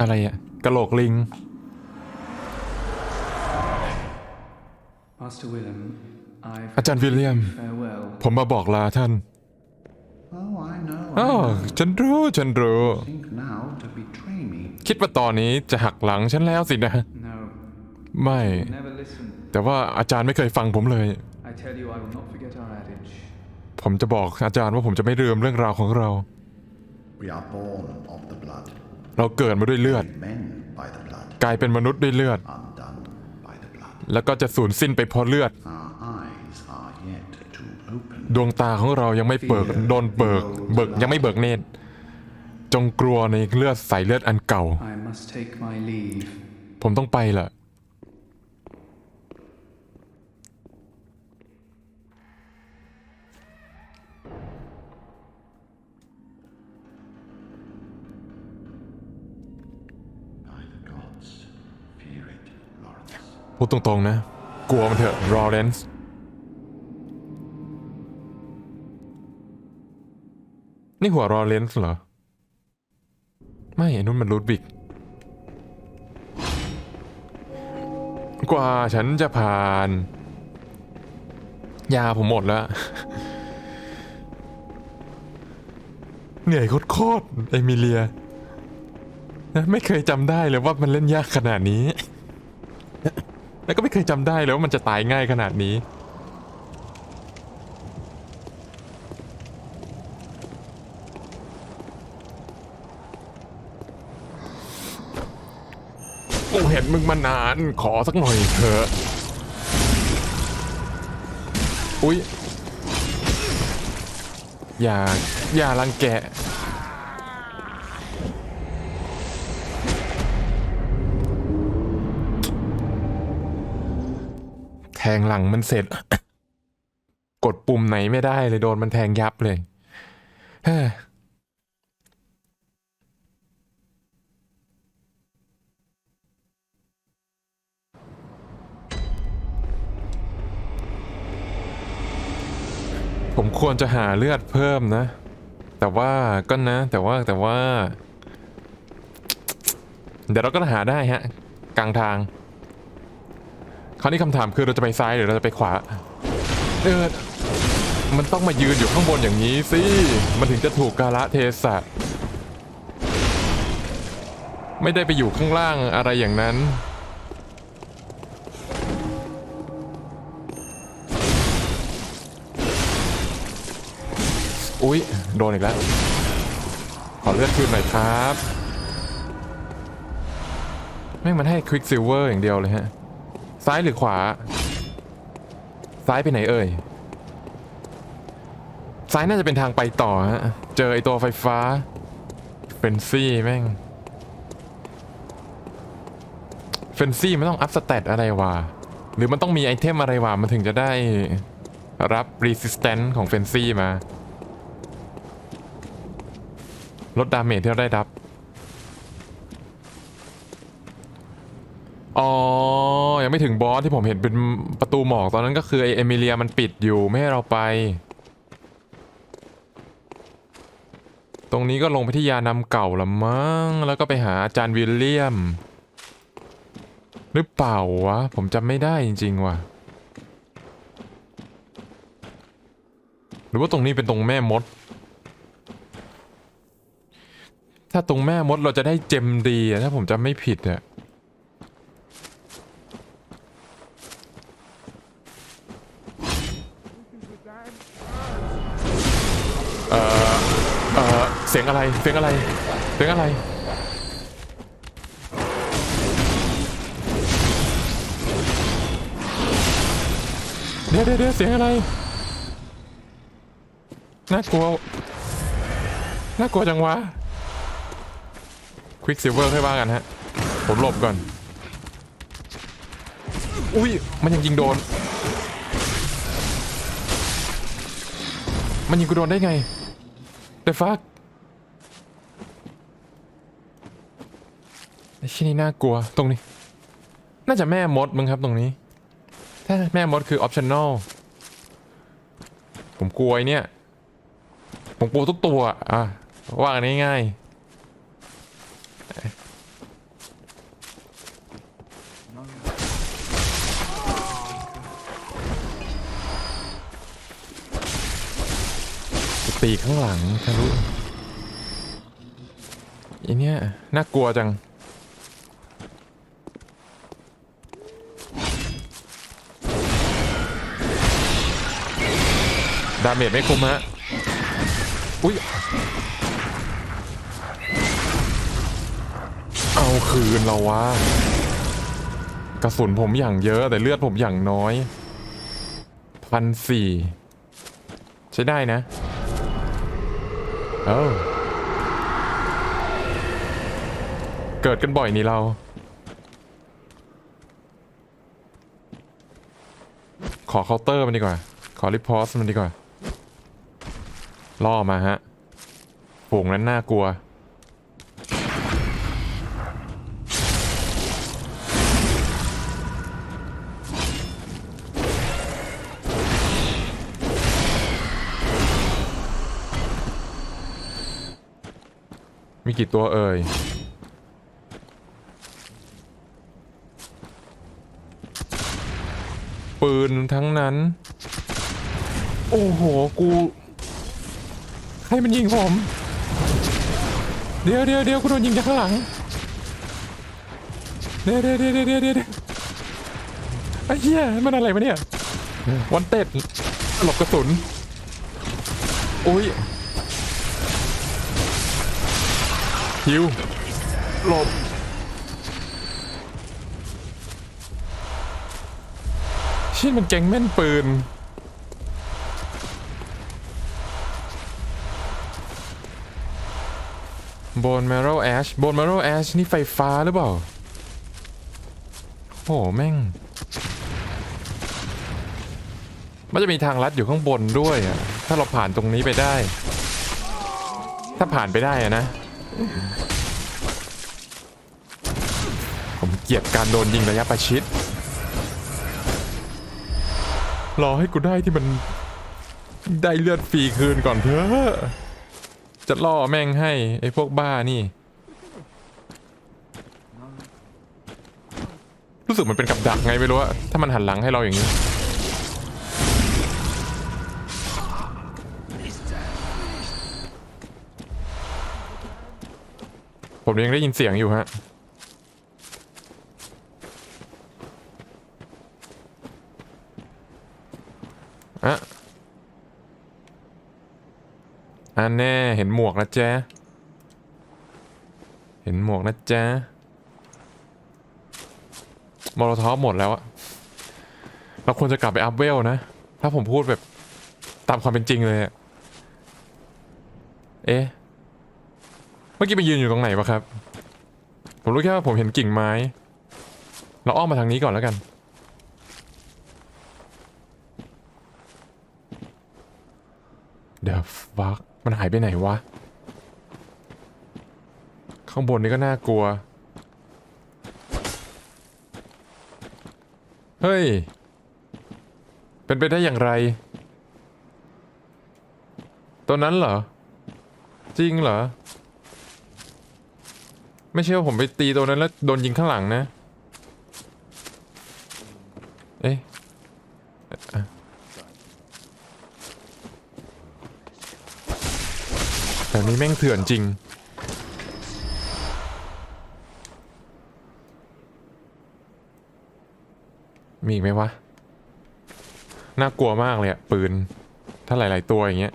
อะไรอะกะโหลกลิง Master Willem, I've อาจารย์วิลเลียม farewell. ผมมาบอกลาท่าน Oh, I know. อ๋อ I know. ฉันรู้ ฉันรู้ Think now to betray me. คิดว่าตอนนี้จะหักหลังฉันแล้วสินะ No, ไม่ never listen. แต่ว่าอาจารย์ไม่เคยฟังผมเลย I tell you, I will not forget our adage. ผมจะบอกอาจารย์ว่าผมจะไม่ลืมเรื่องราวของเรา เราเกิดมาด้วยเลือด men by the blood, กลายเป็นมนุษย์ด้วยเลือด undone by the blood. แล้วก็จะสูญสิ้นไปเพราะเลือด Our eyes are yet to open. ดวงตาของเรายังไม่เปิดโดนเบิก เบิกยังไม่เบิกเนตรจงกลัวในเลือดใสเลือดอันเก่า I must take my leave. ผมต้องไปละ พูดตรงๆนะ กลัวมันเถอะรอเรนซ์นี่หัวรอเรนซ์เหรอ ไม่ไอ้นุ่นมันรูดวิก กว่าฉันจะผ่าน ยาผมหมดแล้ว เหนื่อยโคตรๆเอมิเลียนะไม่เคยจำได้เลยว่ามันเล่นยากขนาดนี้ แล้วก็ไม่เคยจำได้เลยว่ามันจะตายง่ายขนาดนี้ กูเห็นมึงมานานขอสักหน่อยเถอะ อุ๊ย อย่า อย่ารังแก งหลังมันเสร็จ กดปุ่มไหนไม่ได้เลยโดนมันแทงยับเลยเฮ้ยผมควรจะหาเลือดเพิ่มนะ แต่ว่าก็นะ แต่ว่าแต่ว่า เดี๋ยวเราก็หาได้ฮะ กลางทาง คราวนี้คำถามคือเราจะไปซ้ายหรือเราจะไปขวาเออมันต้องมายืนอยู่ข้างบนอย่างนี้สิ มันถึงจะถูกกาละเทศะ ไม่ได้ไปอยู่ข้างล่างอะไรอย่างนั้น อุ๊ย โดนอีกแล้ว ขอเลือดคืนหน่อยครับแม่งมันให้ควิกซิลเวอร์อย่างเดียวเลยฮะ ซ้ายหรือขวา ซ้ายไปไหนเอ่ย ซ้ายน่าจะเป็นทางไปต่อฮะ เจอไอตัวไฟฟ้า เฟนซี่แม่ง เฟนซี่มันต้องอัพสเตตอะไรวะ หรือมันต้องมีไอเทมอะไรวะ มันถึงจะได้รับ resistance ของเฟนซี่มา ลดดาเมจที่เราได้รับ อ๋อ ยังไม่ถึงบอสที่ผมเห็นเป็นประตูหมอกตอนนั้นก็คือไอเอมิเลียมันปิดอยู่ไม่ให้เราไป ตรงนี้ก็ลงไปที่ยานำเก่าละมั้งแล้วก็ไปหาอาจารย์วิลเลียม หรือเปล่าวะ ผมจำไม่ได้จริงๆว่ะ หรือว่าตรงนี้เป็นตรงแม่มด ถ้าตรงแม่มดเราจะได้เจมดีถ้าผมจำไม่ผิดอะ เสียงอะไร เสียงอะไร เสียงอะไรเดี๋ยวเดี๋ยวเดี๋ยวเสียงอะไร น่ากลัว น่ากลัวจังวะ ควิกซิลเวอร์ค่อยว่ากันฮะ ผมหลบก่อน อุ้ย มันยังยิงโดน มันยิงกูโดนได้ไง The fuck ที่นี่น่ากลัวตรงนี้ น่าจะแม่มดมึงครับตรงนี้ ถ้าแม่มดคือออปชั่นอลผมกลัวเนี่ย ผมกลัวทุกตัวอะว่ากันง่ายตีข้างหลังทะลุอันเนี้ยน่ากลัวจังาเมจไม่คุ้มฮะ อุ้ย เอาคืนเราวะ กระสุนผมอย่างเยอะแต่เลือดผมอย่างน้อยพันสี่ใช้ได้นะเอ้าเกิดกันบ่อยนี่เรา ขอเคาน์เตอร์มันดีกว่า ขอรีพอสมันดีกว่า ล่อมาฮะฝูงนั้นน่ากลัว มีกี่ตัวเอ่ยปืนทั้งนั้น โอ้โห กู ใครมันยิงผม เดี๋ยวเดี๋ยวเดี๋ยวกูโดนยิงจากข้างหลัง เดี๋ยวเดี๋ยวเดี๋ยวเดี๋ยวเดี๋ยวเรียวไอ้เหี้ยมันอะไรวะเนี่ยวันเต็ดหลบกระสุนอุ้ยฮิวหลบชิ่มันแกงแม่นปืน บน m ม r r o w Ash โบน m ม r r o w Ash นี่ไฟฟ้าหรือเปล่า โห แม่ง มันจะมีทางลัดอยู่ข้างบนด้วยอะถ้าเราผ่านตรงนี้ไปได้ ถ้าผ่านไปได้อะนะ ผมเกลียดการโดนยิงระยะประชิด รอให้กูได้ที่มันได้เลือดฟรีคืนก่อนเถอะ จะล่อแม่งให้ ไอ้พวกบ้านี่ รู้สึกมันเป็นกับดักไงไม่รู้อะถ้ามันหันหลังให้เราอย่างนี้ ผมยังได้ยินเสียงอยู่ฮะอะ อันแน่เห็นหมวกนะจ๊ะ เห็นหมวกนะจ๊ะมอลทอฟหมดแล้วอะเราควรจะกลับไปอัพเวลนะ ถ้าผมพูดแบบตามความเป็นจริงเลยอะเอ๊ะ เมื่อกี้ไปยืนอยู่ตรงไหนวะครับ ผมรู้แค่ว่าผมเห็นกิ่งไม้ เราอ้อมมาทางนี้ก่อนแล้วกันเดี๋ยวฟัก มันหายไปไหนวะ ข้างบนนี่ก็น่ากลัว เฮ้ย เป็นไปได้อย่างไร ตัวนั้นเหรอ จริงเหรอ ไม่ใช่ว่าผมไปตีตัวนั้นแล้วโดนยิงข้างหลังนะ เอ๊ะอะแต่ นี้แม่งเถื่อนจริง มีอีกไหมวะ น่ากลัวมากเลยอะปืน ถ้าหลาย ๆ ตัวอย่างเงี้ย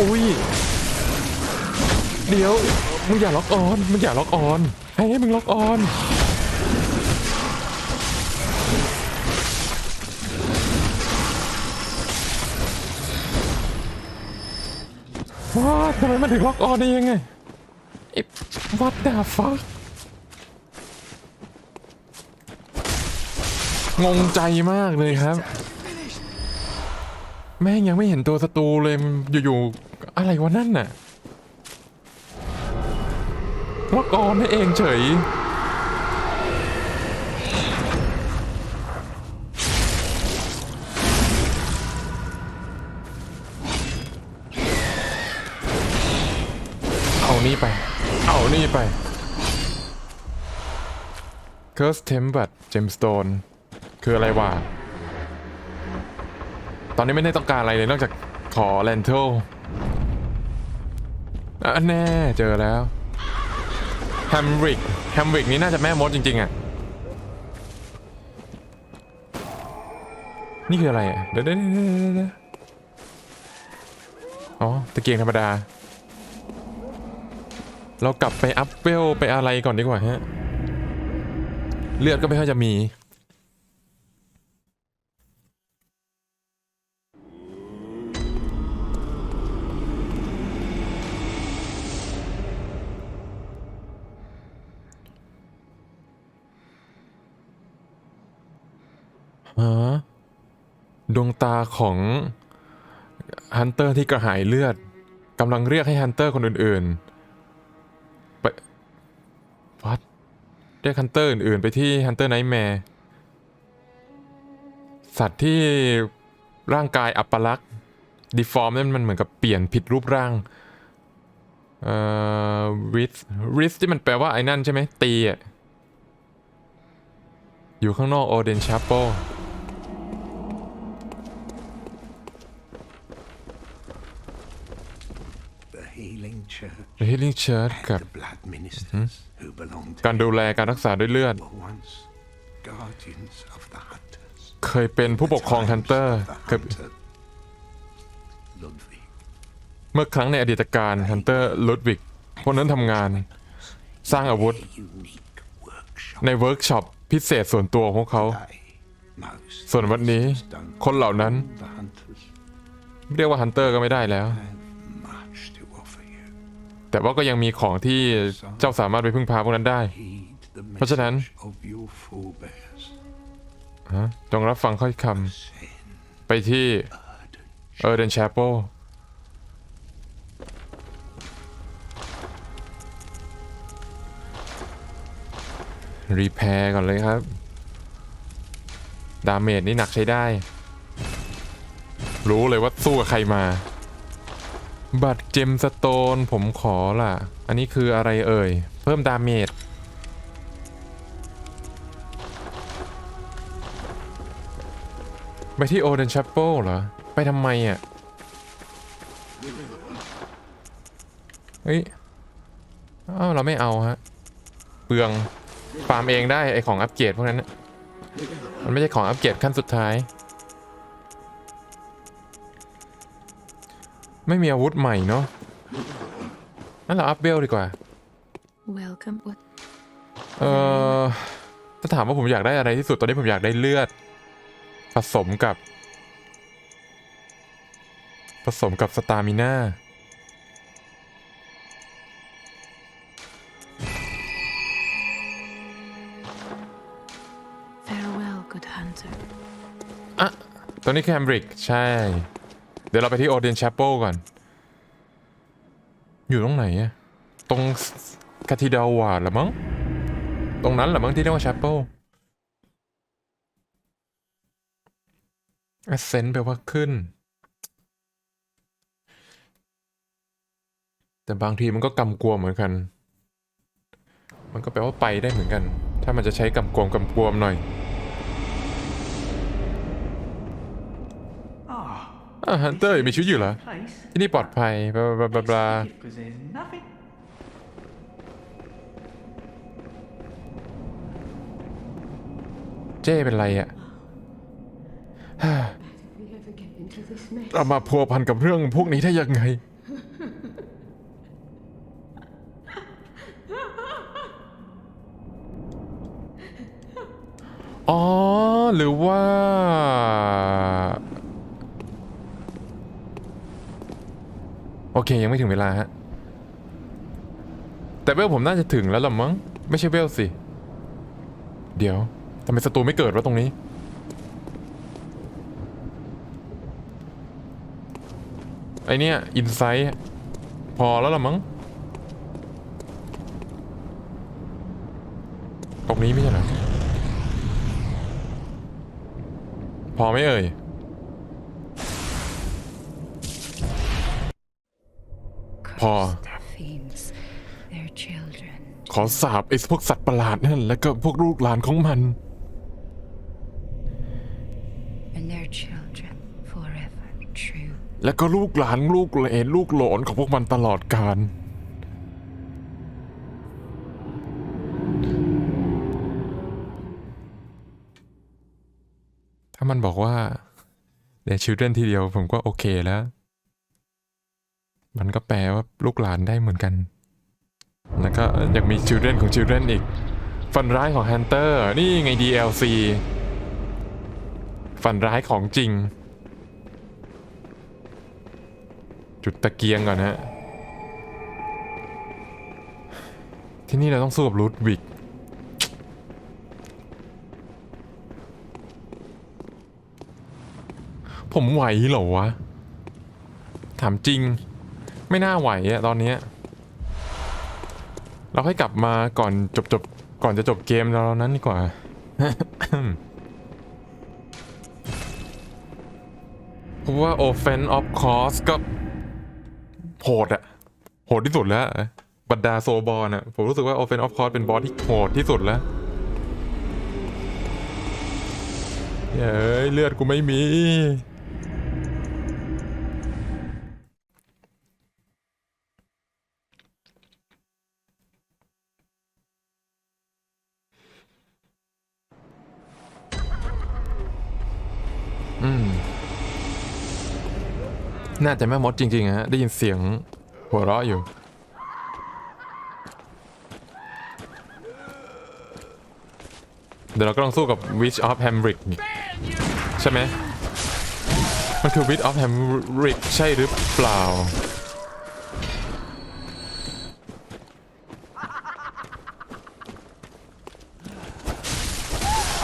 อุ้ย เดี๋ยว มึงอย่าล็อกออน มึงอย่าล็อกออน ให้ให้มึงล็อกออน ว้าทำไมมันถึงล็อกออนได้ยังไงไอ้ what the fuck งงใจมากเลยครับ แม่งยังไม่เห็นตัวศัตรูเลยอยู่ๆอะไรวะนั่นน่ะล็อกออนได้เองเฉย ไป Curse Tempered Gemstone คืออะไรวะ ตอนนี้ไม่ได้ต้องการอะไรเลย นอกจากขอ Lentil อันแน่เจอแล้วแฮมริกแฮมริกนี้น่าจะแม่มดจริง ๆ อะ นี่คืออะไรอะ เดี๋ยวเดี๋ยวเดี๋ยวเดี๋ยวเดี๋ยวอ๋อตะเกียงธรรมดา เรากลับไปอัพเวลไปอะไรก่อนดีกว่าฮะ เลือดก็ไม่ค่อยจะมี ฮะ ดวงตาของฮันเตอร์ที่กระหายเลือดกำลังเรียกให้ฮันเตอร์คนอื่น ๆ ไปวัดเรียกฮันเตอร์อื่นๆ ไปที่ฮันเตอร์ไนท์แมร์สัตว์ที่ร่างกายอัปลักษณ์ดีฟอร์มนั่นมันเหมือนกับเปลี่ยนผิดรูปร่างเอ่อริสริสที่มันแปลว่าไอ้นั่นใช่ไหมตีอะอยู่ข้างนอกโอเดนชาโป healing church. Healing Church กับ The blood ministers who belonged to การดูแลการรักษาด้วยเลือด were once guardians of the hunters. เคยเป็นผู้ปกครองฮันเตอร์ Times of the เคย hunter Ludwig เมื่อครั้งในอดีตการฮันเตอร์ลุดวิกพวกนั้นทำงานสร้างอาวุธ unique workshop. ในเวิร์กช็อปพิเศษส่วนตัวของพวกเขา They, most ส่วนวันนี้ don't คนเหล่านั้น the hunters เรียกว่าฮันเตอร์ก็ไม่ได้แล้ว แต่ว่าก็ยังมีของที่เจ้าสามารถไปพึ่งพาพวกนั้นได้ เพราะฉะนั้นจงรับฟังข้อยคำไปที่เออเดนชาโปรีแพร์ก่อนเลยครับ ดาเมจนี่หนักใช้ได้ รู้เลยว่าสู้กับใครมา บัตรเจมสโตนผมขอล่ะ อันนี้คืออะไรเอ่ย เพิ่มดาเมจไปที่โอเดนชัปเปิลเหรอ ไปทำไมอะเฮ้ยอ้าวเราไม่เอาฮะ เปลืองฟาร์มเองได้ไอของอัปเกรดพวกนั้น มันไม่ใช่ของอัปเกรดขั้นสุดท้าย ไม่มีอาวุธใหม่เนาะนั่นเราอัพเบลดีกว่า Welcome. What? เออถ้าถามว่าผมอยากได้อะไรที่สุดตอนนี้ผมอยากได้เลือด ผสมกับ ผสมกับสตามิน่า Farewell, good hunter. อะตัวนี้คือแฮมบริก ใช่ เดี๋ยวเราไปที่โอเดนแช p เปิลก่อน อยู่ตรงไหนอะตรงคาทิดาวาหรือมั้ง ตรงนั้นหรือมั้งที่เรียกว่าแช p เปิล ascent แปลว่าขึ้น แต่บางทีมันก็กำกวมเหมือนกัน มันก็แปลว่าไปได้เหมือนกัน ถ้ามันจะใช้กำกวมกำกวมหน่อย Ah, อ่า ฮันเตอร์มีชีวิตอยู่เหรอ place. ที่นี่ปลอดภัยบลาบลาบลาบลา Because there's nothing. เจ้เป็นไรอะ We ever get into this mess? เรามาพัวพันกับเรื่องพวกนี้ได้ยังไง อ๋อ หรือว่า โอเคยังไม่ถึงเวลาฮะ แต่เวลผมน่าจะถึงแล้วล่ะมั้ง ไม่ใช่เวลสิ เดี๋ยวทำไมศัตรูไม่เกิดวะตรงนี้ ไอเนี้ยอินไซต์พอแล้วล่ะมั้ง ตรงนี้ไม่ใช่หรอ พอไม่เอ่ย พอ Their fiends, their children. ขอสาบไอ้พวกสัตว์ประหลาดนั่น แล้วก็พวกลูกหลานของมัน And their children forever true. แล้วก็ลูกหลานลูกเหลนลูกหลานของพวกมันตลอดกาลถ้ามันบอกว่า The Children ทีเดียวผมก็โอเคแล้ว มันก็แปลว่าลูกหลานได้เหมือนกัน แล้วก็ยังมี Children ของ Children อีก ฝันร้ายของ Hunter นี่ไง DLC ฝันร้ายของจริง จุดตะเกียงก่อนฮะที่นี่เราต้องสู้กับรูดวิกผมไหวเหรอวะ ถามจริง ไม่น่าไหวอะตอนเนี้ยเราให้กลับมาก่อนจบจบก่อนจะจบเกมเรานั้นดีกว่า เพราะว่า Offense of Course ก็โหดอะโหดที่สุดแล้ว บรรดาโซบอลอะผมรู้สึกว่า Offense of Course เป็นบอสที่โหดที่สุดแล้วเย้ยเลือดกูไม่มี น่าจะแม่มดจริงๆฮะได้ยินเสียงหัวเราะอยู่ เดี๋ยวเราก็ต้องสู้กับ Witch of Hamrick อีกใช่ไหมมันคือ Witch of Hamrick ใช่หรือเปล่า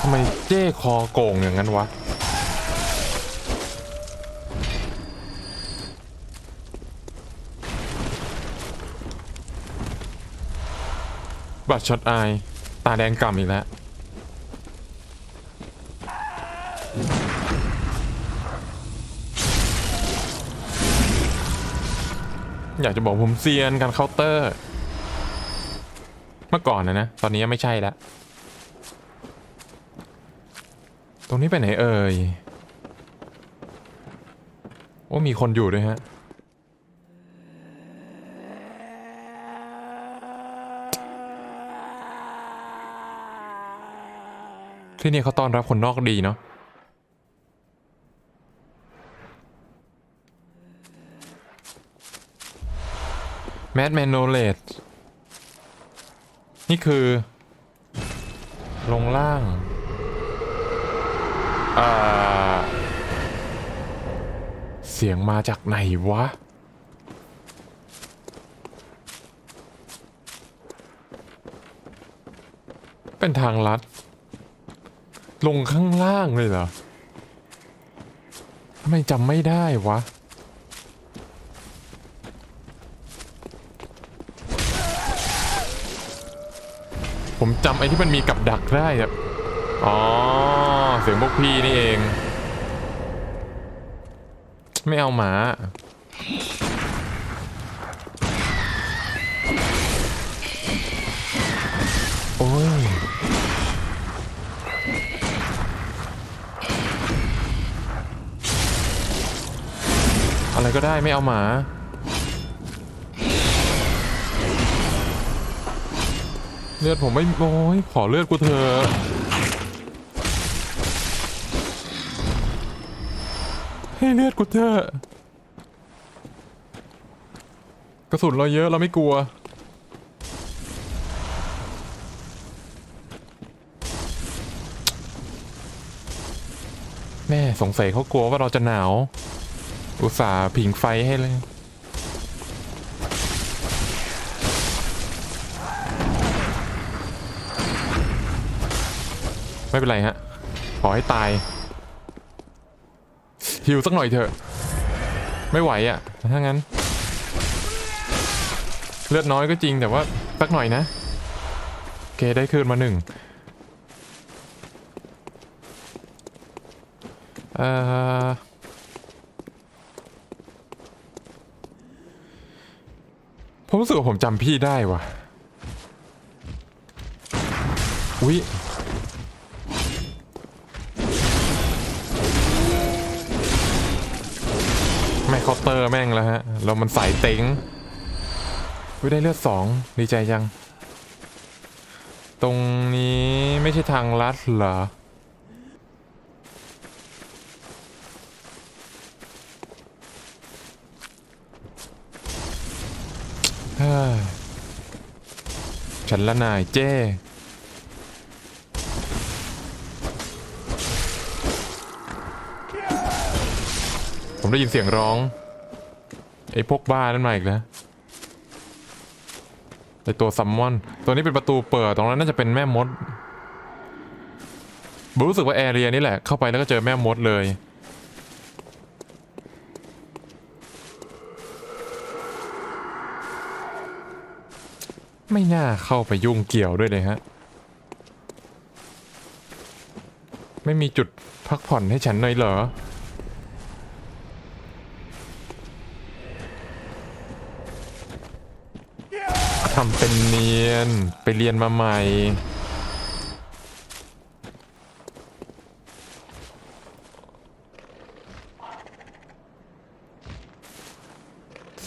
ทำไมเจ้คอโก่งอย่างนั้นวะ บัตช็อตไอายตาแดงกล่ำอีกแล้ว อยากจะบอกผมเซียนการเคาน์เตอร์ เมื่อก่อนนะนะ ตอนนี้ยังไม่ใช่แล้ว ตรงนี้ไปไหนเอ่ยว่ามีคนอยู่ด้วยฮะ ที่นี่เขาต้อนรับคนนอกดีเนาะแมดแมนโนเลดนี่คือ ลงล่าง อ่า เสียงมาจากไหนวะ เป็นทางลัด ลงข้างล่างเลยเหรอทำไมจำไม่ได้วะ ผมจำไอ้ที่มันมีกับดักได้อะอ๋อ เสียงพวกพี่นี่เอง ไม่เอาหมา ก็ได้ไม่เอาหมา เลือดผมไม่โอ้ยขอเลือดกูเถอะให้เลือดกูเถอะกระสุนเราเยอะเราไม่กลัวแม่สงสัยเขากลัวว่าเราจะหนาว อุตส่าห์ผิงไฟให้เลย ไม่เป็นไรฮะ ขอให้ตาย หิวสักหน่อยเถอะ ไม่ไหวอะ่ะ ถ้างั้น เลือดน้อยก็จริงแต่ว่าสักหน่อยนะ โอเค ได้คืนมาหนึ่งเอ่อ ผมรู้สึกว่าผมจำพี่ได้ว่ะ อุ้ยไม่เคาน์เตอร์แม่งแล้วฮะ เรามันสายเต็งวิได้เลือดสองดีใจจัง ตรงนี้ไม่ใช่ทางลัดเหรอ เฮ้ย ฉันละนายเจ้ผมได้ยินเสียงร้อง ไอ้พวกบ้านั่นมาอีกแล้วไอ้ตัวซัมมอน ตัวนี้เป็นประตูเปิด ตรงนั้นน่าจะเป็นแม่มดรู้สึกว่าแอเรียนี่แหละ เข้าไปแล้วก็เจอแม่มดเลย ไม่น่าเข้าไปยุ่งเกี่ยวด้วยเลยฮะ ไม่มีจุดพักผ่อนให้ฉันหน่อยเหรอ ทำเป็นเนียน ไปเรียนมาใหม่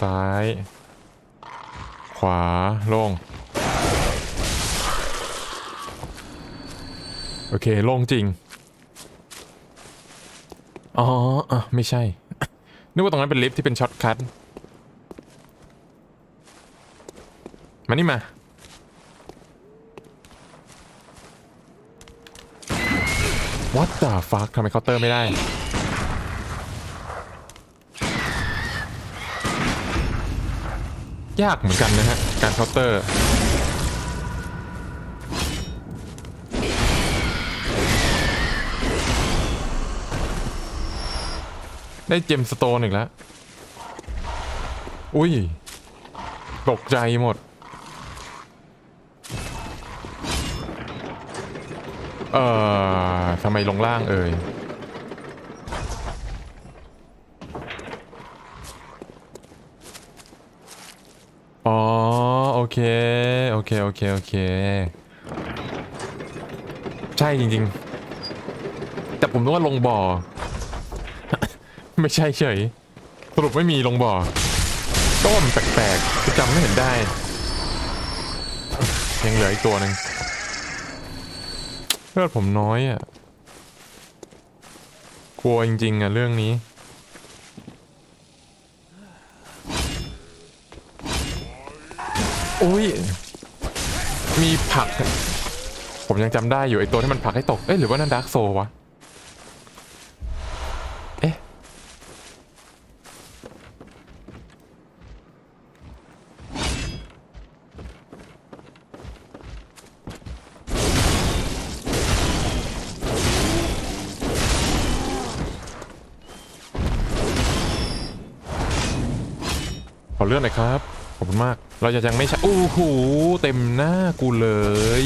ซ้าย ขวาโล่ง โอเคโล่งจริง อ๋ออะไม่ใช่ นึกว่าตรงนั้นเป็นลิฟที่เป็นช็อตคัทมานี่มา What the fuck ทำไมเคาน์เตอร์ไม่ได้ ยากเหมือนกันนะฮะ การเคาน์เตอร์ ได้เจมสโตนอีกแล้ว อุ้ย ตกใจหมด เอ่อทำไมลงล่างเอ่ยอ๋อ โอเค โอเค โอเค โอเค ใช่จริง ๆ แต่ผมนึกว่าลงบ่อ ไม่ใช่เฉย สรุปไม่มีลงบ่อก็ว่ามันแปลกๆจำไม่เห็นได้ ยังเหลืออีกตัวหนึ่งเลือดผมน้อยอะ กลัวจริง ๆ อะ เรื่องนี้ อุ้ย มีผัก ผมยังจำได้อยู่ไอตัวที่มันผักให้ตก เอ้ยหรือว่านั่นดาร์กโซวะ เราจะยังไม่ใช่โอ้โหเต็มหน้ากูเลย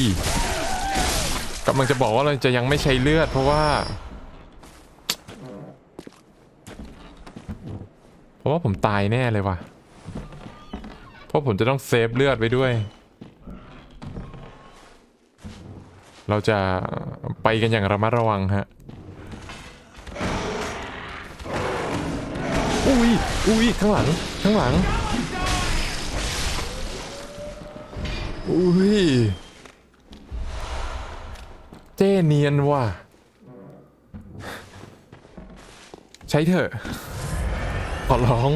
กำลังจะบอกว่าเราจะยังไม่ใช้เลือดเพราะว่า เพราะว่าผมตายแน่เลยว่ะ เพราะผมจะต้องเซฟเลือดไว้ด้วย เราจะไปกันอย่างระมัดระวังฮะ อุ้ยอุ้ยข้างหลัง ข้างหลัง อุ้ย เจเนียนว่ะ ใช้เถอะ ขอร้อง